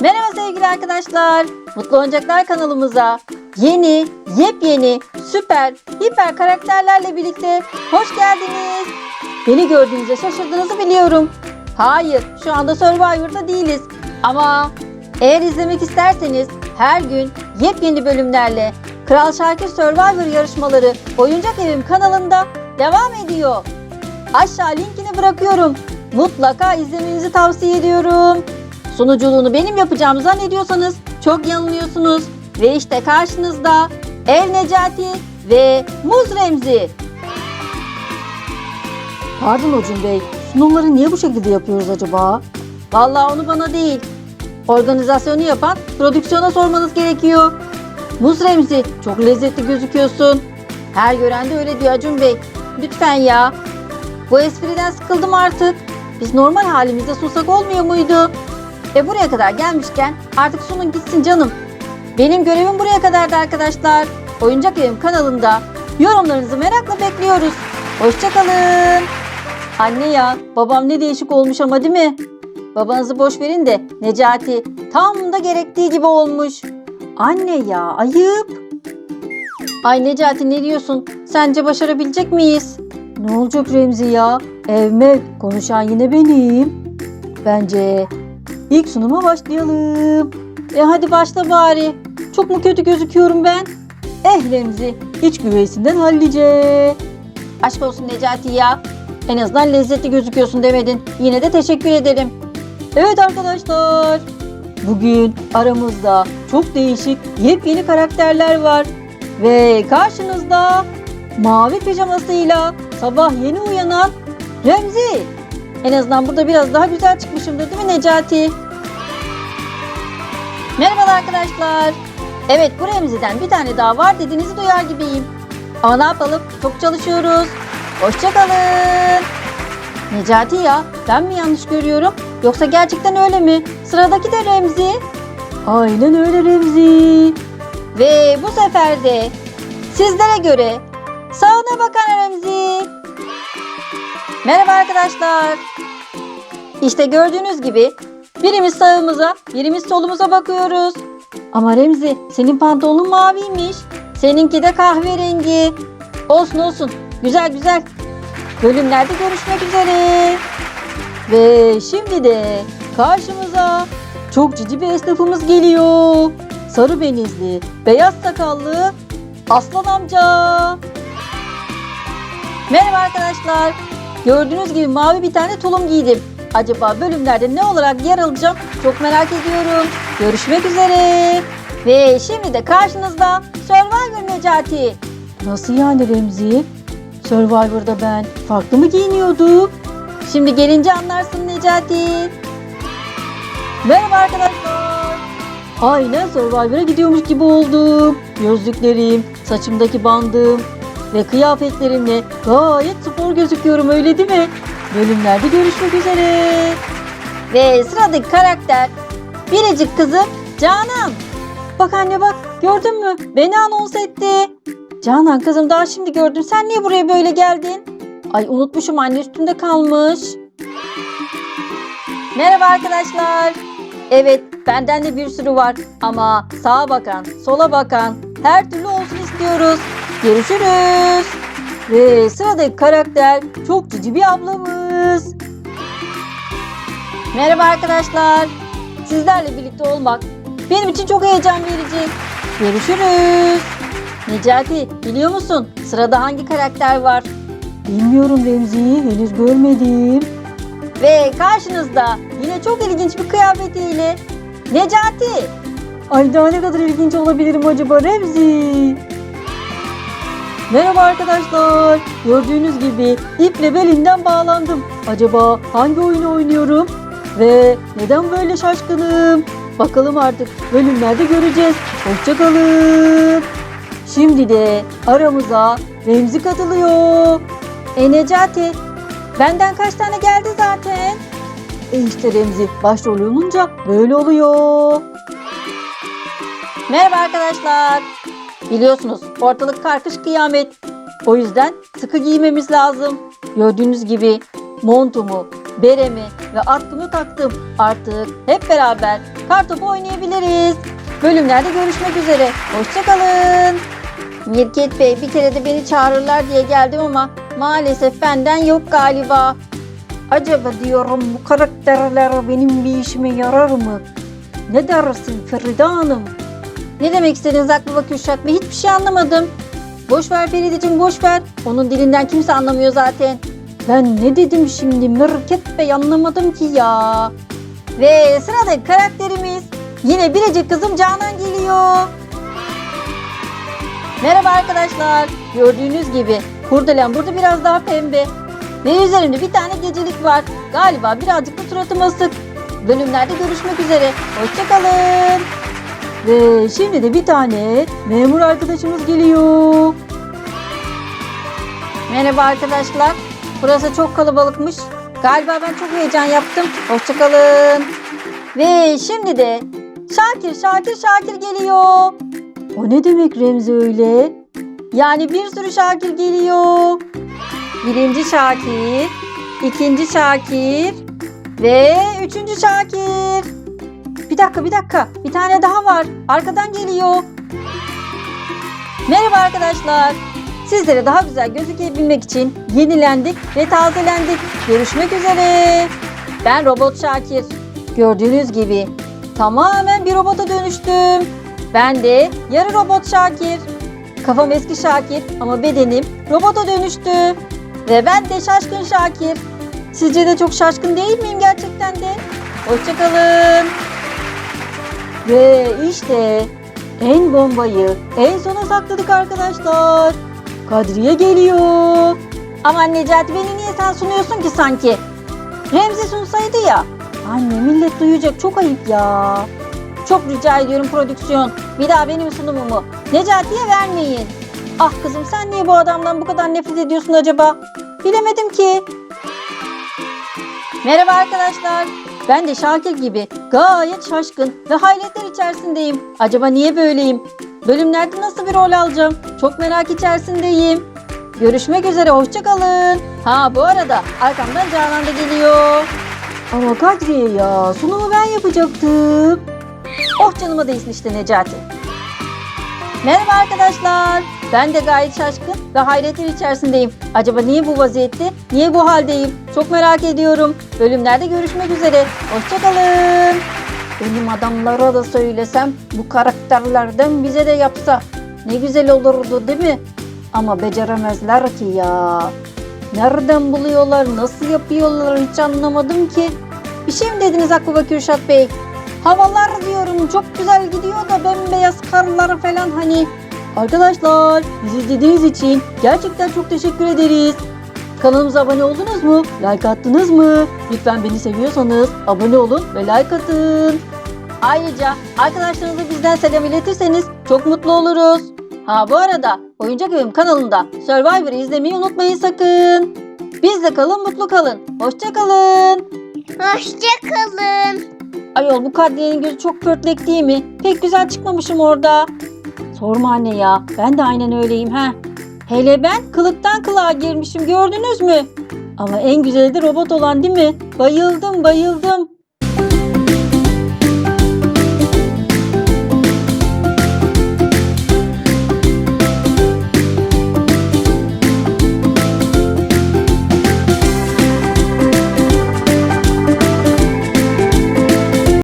Merhaba sevgili arkadaşlar. Mutlu Oyuncaklar kanalımıza yeni, yepyeni, süper, hiper karakterlerle birlikte hoş geldiniz. Beni gördüğünüzde şaşırdığınızı biliyorum. Hayır, şu anda Survivor'da değiliz. Ama eğer izlemek isterseniz her gün yepyeni bölümlerle Kral Şakir Survivor yarışmaları Oyuncak Evim kanalında devam ediyor. Aşağı linkini bırakıyorum. Mutlaka izlemenizi tavsiye ediyorum. Sunuculuğunu benim yapacağımı zannediyorsanız çok yanılıyorsunuz. Ve işte karşınızda El Necati ve Muz Remzi. Pardon Hocam Bey, sunumları niye bu şekilde yapıyoruz acaba? Vallahi onu bana değil, organizasyonu yapan prodüksiyona sormanız gerekiyor. Muz Remzi, çok lezzetli gözüküyorsun. Her gören de öyle diyor Acun Bey. Lütfen ya. Bu espriden sıkıldım artık. Biz normal halimizde sunsak olmuyor muydu? E buraya kadar gelmişken artık sunun gitsin canım. Benim görevim buraya kadardı arkadaşlar. Oyuncak Evim kanalında yorumlarınızı merakla bekliyoruz. Hoşçakalın. Anne ya babam ne değişik olmuş ama değil mi? Babanızı boş verin de Necati tam da gerektiği gibi olmuş. Anne ya ayıp. Ay Necati ne diyorsun? Sence başarabilecek miyiz? Ne olacak Remzi ya? Evme konuşan yine benim. Bence ilk sunuma başlayalım. E hadi başla bari. Çok mu kötü gözüküyorum ben? Eh Remzi, iç güveysinden hallice. Aşk olsun Necati ya. En azından lezzetli gözüküyorsun demedin. Yine de teşekkür ederim. Evet arkadaşlar. Bugün aramızda çok değişik yepyeni karakterler var. Ve karşınızda mavi pijamasıyla sabah yeni uyanan Remzi. En azından burada biraz daha güzel çıkmışımdır değil mi Necati? Merhaba arkadaşlar. Evet bu Remzi'den bir tane daha var dediğinizi duyar gibiyim. Ama ne yapalım? Çok çalışıyoruz. Hoşçakalın. Necati ya ben mi yanlış görüyorum? Yoksa gerçekten öyle mi? Sıradaki de Remzi. Aynen öyle Remzi. Ve bu sefer de sizlere göre sağına bakan Remzi. Merhaba arkadaşlar. İşte gördüğünüz gibi birimiz sağımıza, birimiz solumuza bakıyoruz. Ama Remzi senin pantolonun maviymiş. Seninki de kahverengi. Olsun olsun. Güzel güzel. Bölümlerde görüşmek üzere. Ve şimdi de karşımıza çok cici bir esnafımız geliyor. Sarı benizli, beyaz sakallı Aslan amca. Merhaba arkadaşlar. Gördüğünüz gibi mavi bir tane tulum giydim. Acaba bölümlerde ne olarak yer alacağım çok merak ediyorum. Görüşmek üzere. Ve şimdi de karşınızda Survivor Necati. Nasıl yani Remzi? Survivor'da ben farklı mı giyiniyordum? Şimdi gelince anlarsın Necati. Merhaba arkadaşlar. Aynen Survivor'a gidiyormuş gibi oldum. Gözlüklerim, saçımdaki bandım ve kıyafetlerimle gayet spor gözüküyorum öyle değil mi? Bölümlerde görüşmek üzere. Ve sıradaki karakter biricik kızım Canan. Bak anne bak gördün mü? Beni anons etti. Canan kızım daha şimdi gördüm. Sen niye buraya böyle geldin? Ay unutmuşum anne üstünde kalmış. Merhaba arkadaşlar. Evet benden de bir sürü var ama sağa bakan, sola bakan her türlü olsun istiyoruz. Görüşürüz. Ve sıradaki karakter çok cici bir ablamız. Merhaba arkadaşlar. Sizlerle birlikte olmak benim için çok heyecan verici. Görüşürüz. Necati biliyor musun sırada hangi karakter var? Bilmiyorum Remzi'yi henüz görmedim. Ve karşınızda yine çok ilginç bir kıyafetiyle Necati. Ay daha ne kadar ilginç olabilirim acaba Remzi? Merhaba arkadaşlar. Gördüğünüz gibi iple belinden bağlandım. Acaba hangi oyunu oynuyorum? Ve neden böyle şaşkınım? Bakalım artık bölümlerde göreceğiz. Hoşçakalın. Şimdi de aramıza Remzi katılıyor. E Necati, benden kaç tane geldi zaten? E işte Remzi başrol olunca böyle oluyor. Merhaba arkadaşlar. Biliyorsunuz ortalık karkış kıyamet. O yüzden sıkı giymemiz lazım. Gördüğünüz gibi montumu, beremi ve atkımı taktım. Artık hep beraber kartopu oynayabiliriz. Bölümlerde görüşmek üzere. Hoşçakalın. Mirket Bey bir kere de beni çağırırlar diye geldim ama maalesef benden yok galiba. Acaba diyorum bu karakterler benim bir işime yarar mı? Ne dersin Feride Hanım? Ne demek istediniz aklıma Kürşat Bey? Hiçbir şey anlamadım. Boş ver Ferideciğim boş ver. Onun dilinden kimse anlamıyor zaten. Ben ne dedim şimdi Mirket Bey anlamadım ki ya. Ve sıradaki karakterimiz yine biricik kızım Canan geliyor. Merhaba arkadaşlar. Gördüğünüz gibi kurdelen burada biraz daha pembe. Ve üzerimde bir tane gecelik var. Galiba birazcık da suratım asık. Bölümlerde görüşmek üzere. Hoşçakalın. Ve şimdi de bir tane memur arkadaşımız geliyor. Merhaba arkadaşlar. Burası çok kalabalıkmış. Galiba ben çok heyecan yaptım. Hoşçakalın. Ve şimdi de Şakir, Şakir, Şakir geliyor. O ne demek Remzi öyle? Yani bir sürü Şakir geliyor. Birinci Şakir, ikinci Şakir ve üçüncü Şakir. Bir dakika, bir dakika. Bir tane daha var. Arkadan geliyor. Merhaba arkadaşlar. Sizlere daha güzel gözükebilmek için yenilendik ve tazelendik. Görüşmek üzere. Ben Robot Şakir. Gördüğünüz gibi tamamen bir robota dönüştüm. Ben de yarı robot Şakir. Kafam eski Şakir ama bedenim robota dönüştü. Ve ben de şaşkın Şakir. Sizce de çok şaşkın değil miyim gerçekten de? Hoşçakalın. Ve işte en bombayı en sona sakladık arkadaşlar. Kadriye geliyor. Aman Necati beni niye sen sunuyorsun ki sanki? Remzi sunsaydı ya. Anne millet duyacak çok ayıp ya. Çok rica ediyorum prodüksiyon. Bir daha benim sunumumu Necati'ye vermeyin. Ah kızım sen niye bu adamdan bu kadar nefret ediyorsun acaba? Bilemedim ki. Merhaba arkadaşlar. Ben de Şakir gibi gayet şaşkın ve hayretler içerisindeyim. Acaba niye böyleyim? Bölümlerde nasıl bir rol alacağım? Çok merak içerisindeyim. Görüşmek üzere, hoşçakalın. Ha bu arada arkamdan Canan da geliyor. Ama Kadriye ya, sunumu ben yapacaktım. Oh canıma değsin işte Necati. Merhaba arkadaşlar. Ben de gayet şaşkın ve hayretler içerisindeyim. Acaba niye bu vaziyette, niye bu haldeyim? Çok merak ediyorum. Bölümlerde görüşmek üzere. Hoşçakalın. Benim adamlara da söylesem bu karakterlerden bize de yapsa ne güzel olurdu değil mi? Ama beceremezler ki ya. Nereden buluyorlar, nasıl yapıyorlar hiç anlamadım ki. Bir şey mi dediniz aklıma Kürşat Bey? Havalar diyorum çok güzel gidiyor da bembeyaz karlar falan hani. Arkadaşlar bizi izlediğiniz için gerçekten çok teşekkür ederiz. Kanalımıza abone oldunuz mu? Like attınız mı? Lütfen beni seviyorsanız abone olun ve like atın. Ayrıca arkadaşlarınıza bizden selam iletirseniz çok mutlu oluruz. Ha bu arada Oyuncak Evim kanalında Survivor'ı izlemeyi unutmayın sakın. Bizle kalın mutlu kalın. Hoşça kalın. Hoşçakalın. Ayol bu Kadriye'nin gözü çok pörtlek değil mi? Pek güzel çıkmamışım orada. Sorma anne ya. Ben de aynen öyleyim ha. Hele ben kılıktan kılığa girmişim gördünüz mü? Ama en güzeli de robot olan değil mi? Bayıldım bayıldım.